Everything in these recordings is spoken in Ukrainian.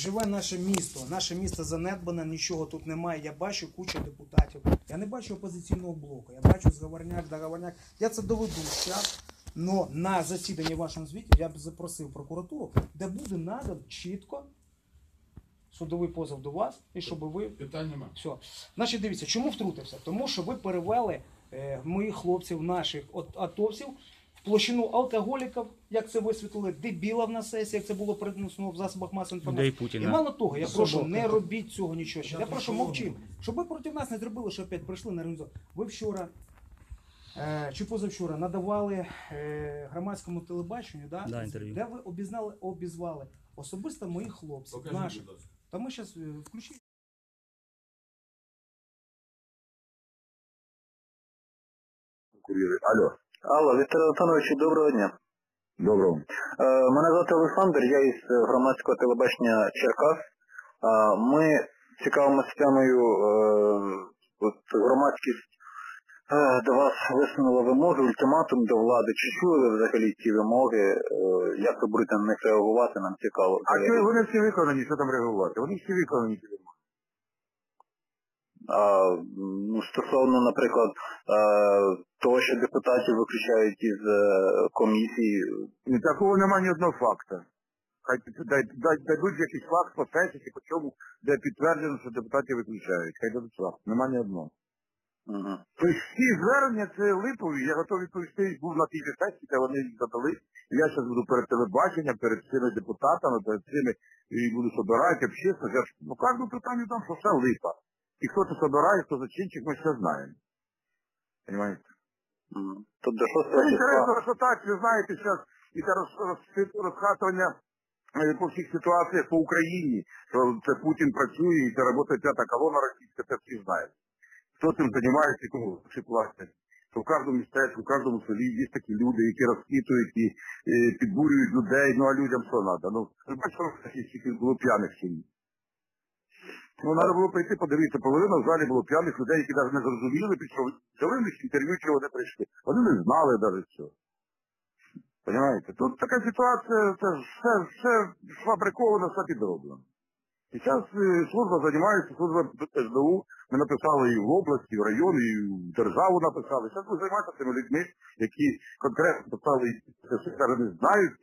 Живе наше місто, наше місто занедбане, нічого тут немає. Я бачу кучу депутатів. Я не бачу опозиційного блоку. Я бачу зговорняк, договорняк. Я це доведу зараз. Но на засіданні вашому звіті я б запросив прокуратуру, де буде надан чітко судовий позов до вас, і щоб ви Питань нема. все. Значить, дивіться, чому втрутився? Тому що ви перевели е, моїх хлопців, наших от, атовців, площину алкоголіків, як це висвітлили, дебілів на сесії, як це було передано в засобах масової Да інформації. і Путіна. І мало того, я прошу, Собака. не робіть цього нічого ще. Я Я прошу мовчим. Щоб ви проти нас не зробили, що опять прийшли на організацію. Ви вчора. е, Чи позавчора надавали е, громадському телебаченню, да, Да, інтерв'ю. де ви обізнали, обізвали особисто моїх хлопців, Покажіть, наших. Та ми зараз включимо. Кур'єри. Алло. Алло, Віктор Антонович, доброго дня. Доброго. Е, мене звати Олександр, я із громадського телебачення Черкас. Е, ми цікавимося темою, е, громадськість до вас висунула вимоги, ультиматум до влади. Чи чули ви взагалі ці вимоги? Як ви будете на них реагувати, нам цікаво. А що вони всі виконані, що там реагувати? Вони всі виконані. ці вимоги. Ну, стосовно, наприклад, того, що депутатів виключають із е, комісії, такого немає ні одного факту. Хай дадуть якийсь факт по сесії, по чому, де підтверджено, що депутатів виключають. Хай дадуть факт. Нема ні одного. угу. Тобто всі звернення це липові, я готовий відповісти, був на тій же сесії, де вони їх задали. Я зараз буду перед телебаченням, перед цими депутатами, перед цими, і буду собирати общественность. Я ж по кожному питанню там, що все липа. І хто це собирає, хто зачинчик, ми все знаємо. Понимаєте? Угу. Тут до 6 Це інтересно, числа. що так, ви знаєте, зараз і це роз, роз- розхатування е, по всіх ситуаціях по Україні, що це Путін працює, і це робота п'ята колона російська, це всі знають. Хто цим займається, кому всі платять. Що в кожному містечку, в кожному селі є такі люди, які розхитують і, підбурюють людей, ну а людям що треба? Ну, бачите, що було п'яних селі. Ну, треба було прийти подивитися, половина в залі було п'яних людей, які навіть не зрозуміли, пішов, взяли в них інтерв'ю, чого вони прийшли. Вони не знали навіть цього. Понимаєте? Тут така ситуація, це все, все сфабриковано, все підроблено. І зараз е, служба займається, служба СБУ, ми написали і в області, і в районі, і в державу написали. Зараз ви займаєтеся цими людьми, які конкретно писали, це не знають.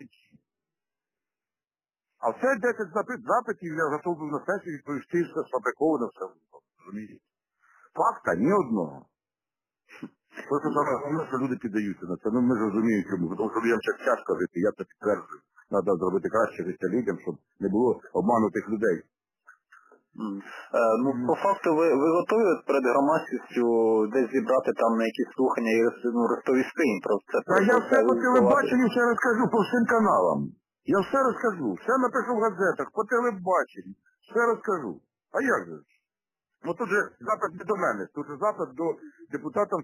А все 10 запит, запитів я готовий був на сесію відповісти, все сфабриковано, все розумієте. Факта ні одного. Просто саме головне, що люди піддаються на це. Ну ми ж розуміємо, чому. Тому що людям зараз тяжко жити, я це підтверджую. Треба зробити краще життя людям, щоб не було обманутих людей. Е, ну, по факту, ви, ви готові перед громадськістю десь зібрати там на якісь слухання і ну, розповісти їм про це? Та я все по телебаченню все розкажу по всім каналам. Я все розкажу, все напишу в газетах, по телебаченню, все розкажу. А як же? Ну тут же запит не до мене, тут же запит до депутата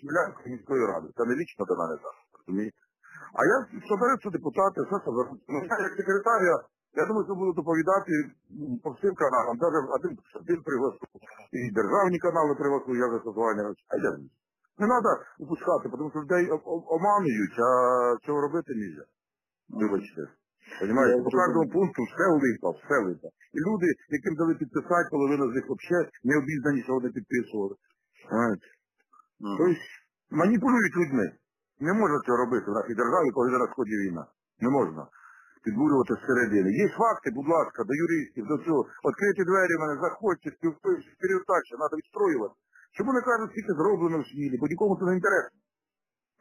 Смілянської міської ради. Це не лічно до мене запит, розумієте? А я соберуться депутати, все соберуться. Ну, як секретар, я, я думаю, що буду доповідати по всім каналам. Навіть один, один пригласу. І державні канали пригласу, я за созвання. А я не. Треба упускати, тому що людей об- а цього робити не можна. Вибачте. Понимаєте, по кожному пункту все липа, все липа. І люди, яким дали підписати, половина з них взагалі не обізнані, що вони підписували. Тобто маніпулюють людьми. Не можна цього робити в нашій державі, коли на сході війна. Не можна. Підбурювати зсередини. Є факти, будь ласка, до юристів, до цього. Відкриті двері в мене, заходьте, спілкуйтесь, передача, треба відстроювати. Чому не кажуть, скільки зроблено в Смілі? Бо нікому це не інтересно.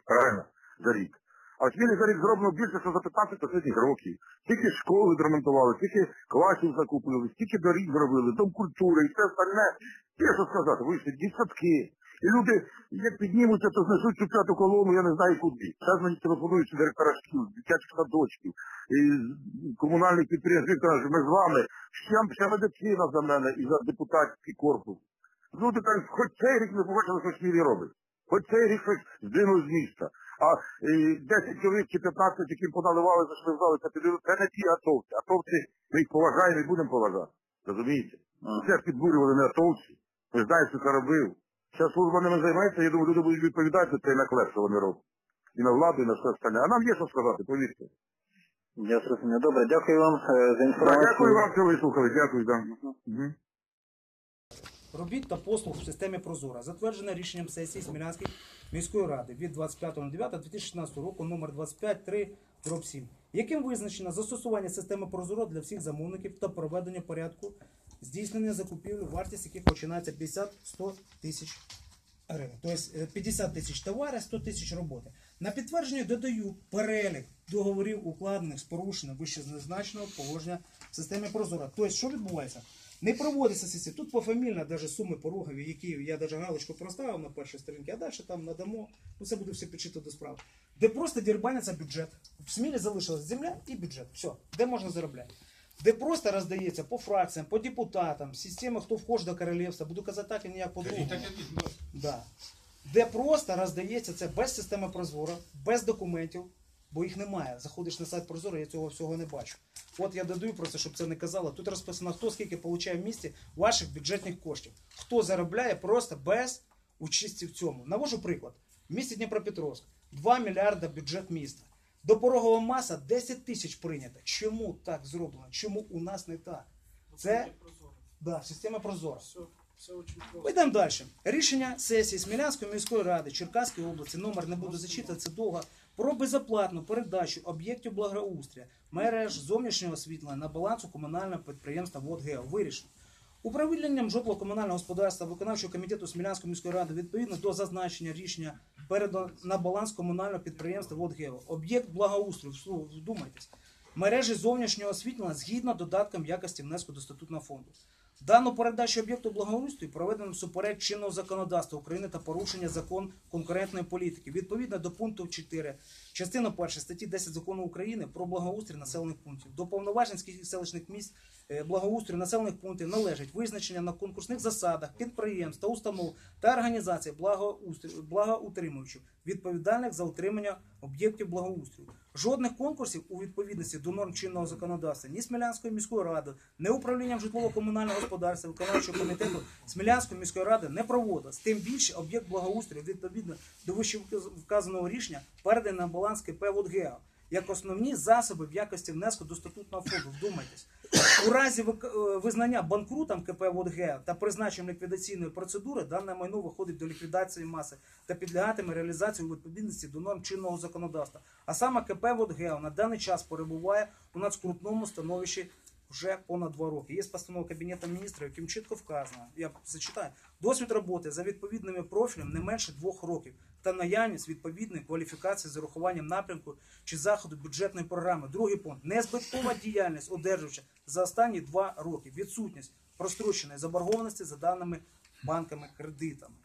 Правильно, за рік. А в за рік зроблено більше, що за 15 останніх років. Скільки школ відремонтували, скільки класів закупили, скільки доріг зробили, дом культури і все остальне. Є що сказати, вийшли десятки. І люди, як піднімуться, то знесуть цю п'яту колону, я не знаю куди. Зараз мені телефонують директора шкіл, дитячих садочків, і комунальних підприємств, кажуть, ми з вами, вся медицина за мене і за депутатський корпус. Люди кажуть, хоч цей рік ми побачили, що Смілі робить. Хоч цей рік щось здвинув з міста. А е, 10 чоловік чи 15, яким поналивали, зайшли в зали, це це не ті атовці. Атовці, ми їх поважаємо і будемо поважати. Розумієте? Це ж підбурювали не атовці. Ми знаємо, що це робив. Зараз служба ними займається, я думаю, люди будуть відповідати за цей наклеп, що вони роблять. І на владу, і на все остальне. А нам є що сказати, повірте. Я зрозумів. Добре, дякую вам е, за інформацію. дякую вам, що вислухали. Дякую, да. Угу. Робіт та послуг в системі Прозора, затверджене рішенням сесії Смілянської міської ради від 25.09.2016 року номер 253 7 яким визначено застосування системи Прозоро для всіх замовників та проведення порядку здійснення закупівлі, вартість яких починається 50-100 тисяч гривень. Тобто е, 50 тисяч товарів, 100 тисяч роботи. На підтвердження додаю перелік договорів, укладених з порушенням вищезазначеного положення в системі Прозора. Тобто, що відбувається? Не проводиться сесія. Тут пофамільно навіть суми порогові, які я навіть галочку проставив на першій сторінці, а далі там надамо. Ну це буде все підшито до справи. Де просто дірбаняться бюджет. В Смілі залишилась земля і бюджет. Все, де можна заробляти. Де просто роздається по фракціям, по депутатам, система, хто вхож до королівства, буду казати так і ніяк по-другому. Да. Де просто роздається це без системи Прозоро, без документів, бо їх немає. Заходиш на сайт Прозоро, я цього всього не бачу. От я додаю просто, щоб це не казало. Тут розписано, хто скільки отримує в місті ваших бюджетних коштів. Хто заробляє просто без участі в цьому. Навожу приклад. В місті Дніпропетровськ 2 мільярда бюджет міста. Допорогова маса 10 тисяч прийнята. Чому так зроблено? Чому у нас не так? Це да, система Прозоро. Ми йдемо далі. Рішення сесії Смілянської міської ради Черкаської області, номер не буду зачитувати, це довго, про безоплатну передачу об'єктів благоустрія мереж зовнішнього освітлення на балансу комунального підприємства «Водгео» вирішено. Управлінням житлово-комунального господарства виконавчого комітету Смілянської міської ради відповідно до зазначення рішення передано на баланс комунального підприємства «Водгео». Об'єкт благоустрою, вдумайтесь, мережі зовнішнього освітлення згідно додаткам якості внеску до статутного фонду. Дану передачу об'єкту благоустрою проведено всупереч чинного законодавства України та порушення закон конкурентної політики. Відповідно до пункту 4 частини 1 статті 10 закону України про благоустрій населених пунктів. До повноважень селищних міст е, благоустрою населених пунктів належить визначення на конкурсних засадах підприємств та установ та організацій благоутримувачів, відповідальних за утримання об'єктів благоустрою. Жодних конкурсів у відповідності до норм чинного законодавства ні Смілянської міської ради, ні управлінням житлово-комунального господарства, виконавчого комітету Смілянської міської ради не проводилось. Тим більше об'єкт благоустрою відповідно до вище вказаного рішення переданий на баланс КП «Водгео» як основні засоби в якості внеску до статутного фонду. Вдумайтесь. У разі е, визнання банкрутом КП «Водгео» та призначенням ліквідаційної процедури дане майно виходить до ліквідації маси та підлягатиме реалізації у відповідності до норм чинного законодавства. А саме КП «Водгео» на даний час перебуває у надскрутному становищі вже понад два роки. Є постанова Кабінету міністрів, яким чітко вказано, я зачитаю, досвід роботи за відповідними профілем не менше двох років та наявність відповідної кваліфікації з урахуванням напрямку чи заходу бюджетної програми. Другий пункт незбиткова діяльність одержувача за останні два роки. Відсутність простроченої заборгованості за даними банками кредитами.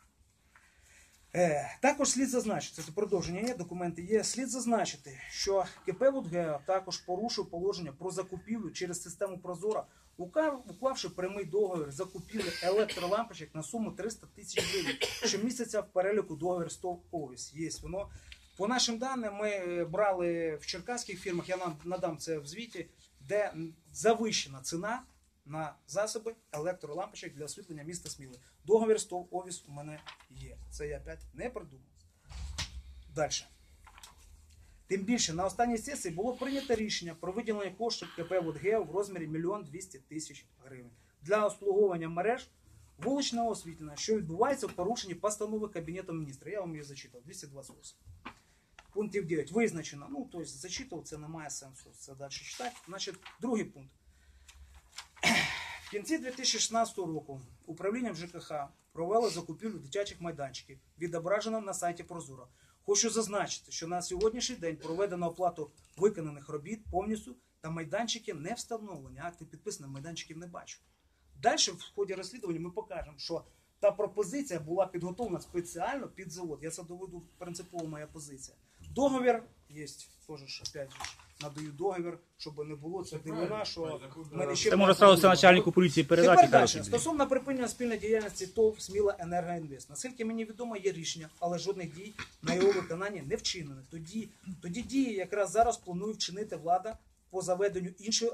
Е, також слід зазначити, це продовження є, документи є. Слід зазначити, що КП «Водгео» також порушив положення про закупівлю через систему Прозора, уклавши прямий договір закупівлі електролампочок на суму 300 тисяч гривень, щомісяця в переліку договір 100 овіс. Є воно. По нашим даним, ми е, брали в черкаських фірмах, я нам надам це в звіті, де завищена ціна на засоби електролампочок для освітлення міста Сміли. Договір 100 овіс у мене є. Це я опять не придумав. Далі. Тим більше на останній сесії було прийнято рішення про виділення коштів КП «Водгео» в розмірі 1 200 тисяч гривень для обслуговування мереж вуличного освітлення, що відбувається в порушенні постанови Кабінету міністрів. Я вам її зачитав, 228. Пунктів 9. Визначено. Ну, тобто зачитував, це не має сенсу це далі читати. Значить, другий пункт. В кінці 2016 року управлінням ЖКХ провело закупівлю дитячих майданчиків, відображено на сайті Прозоро. Хочу зазначити, що на сьогоднішній день проведено оплату виконаних робіт повністю та майданчики не встановлені. Акти підписані, майданчиків не бачу. Далі в ході розслідування ми покажемо, що та пропозиція була підготовлена спеціально під завод. Я це доведу принципово моя позиція. Договір є, теж опять же, надаю договір, щоб не було це дивина, що мене ще Це може сталося начальнику поліції передати. Тепер далі. Стосовно припинення спільної діяльності ТОВ Сміла Енергоінвест. Наскільки мені відомо, є рішення, але жодних дій на його виконання не вчинено. Тоді, тоді дії якраз зараз планує вчинити влада по заведенню іншої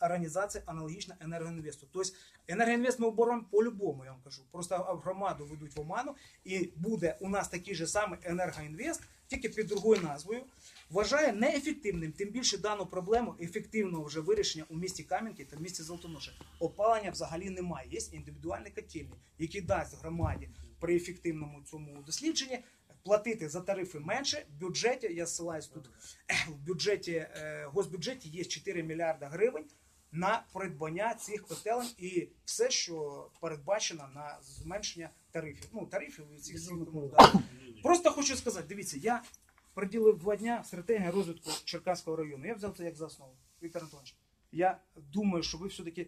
організації, аналогічно енергоінвесту. Тобто енергоінвест ми оборонимо по-любому, я вам кажу. Просто громаду ведуть в оману, і буде у нас такий же самий енергоінвест, тільки під другою назвою. Вважає неефективним, тим більше дану проблему ефективного вже вирішення у місті Кам'янки та місті Золотоноше. Опалення взагалі немає. Є індивідуальні котельні, які дасть громаді при ефективному цьому дослідженні платити за тарифи менше. В бюджеті я ссилаюсь тут в бюджеті е, госбюджеті є 4 мільярда гривень на придбання цих котелень і все, що передбачено на зменшення тарифів. Ну тарифів і цих да. Просто хочу сказати, дивіться, я приділив два дня стратегія розвитку Черкаського району. Я взяв це як за основу. Віктор Антонович, я думаю, що ви все-таки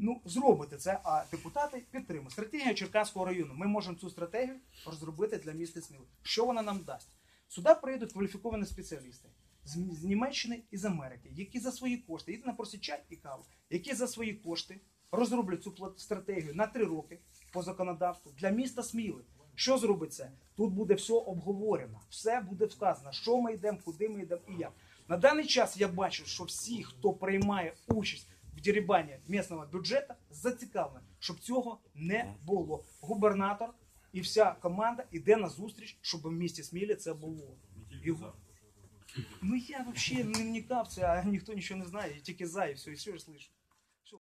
ну, зробите це, а депутати підтримують. Стратегія Черкаського району. Ми можемо цю стратегію розробити для міста Сміли. Що вона нам дасть? Сюди приїдуть кваліфіковані спеціалісти з, з Німеччини і з Америки, які за свої кошти, єдине просить чай і каву, які за свої кошти розроблять цю стратегію на три роки по законодавству для міста Сміли. Що зробить це? Тут буде все обговорено, все буде вказано, що ми йдемо, куди ми йдемо і як. На даний час я бачу, що всі, хто приймає участь в дерибані місцевого бюджету, зацікавлені, щоб цього не було. Губернатор і вся команда йде на зустріч, щоб в місті Смілі це було. І... Ну я взагалі не вникав це, а ніхто нічого не знає, я тільки за і все, і все ж слышу.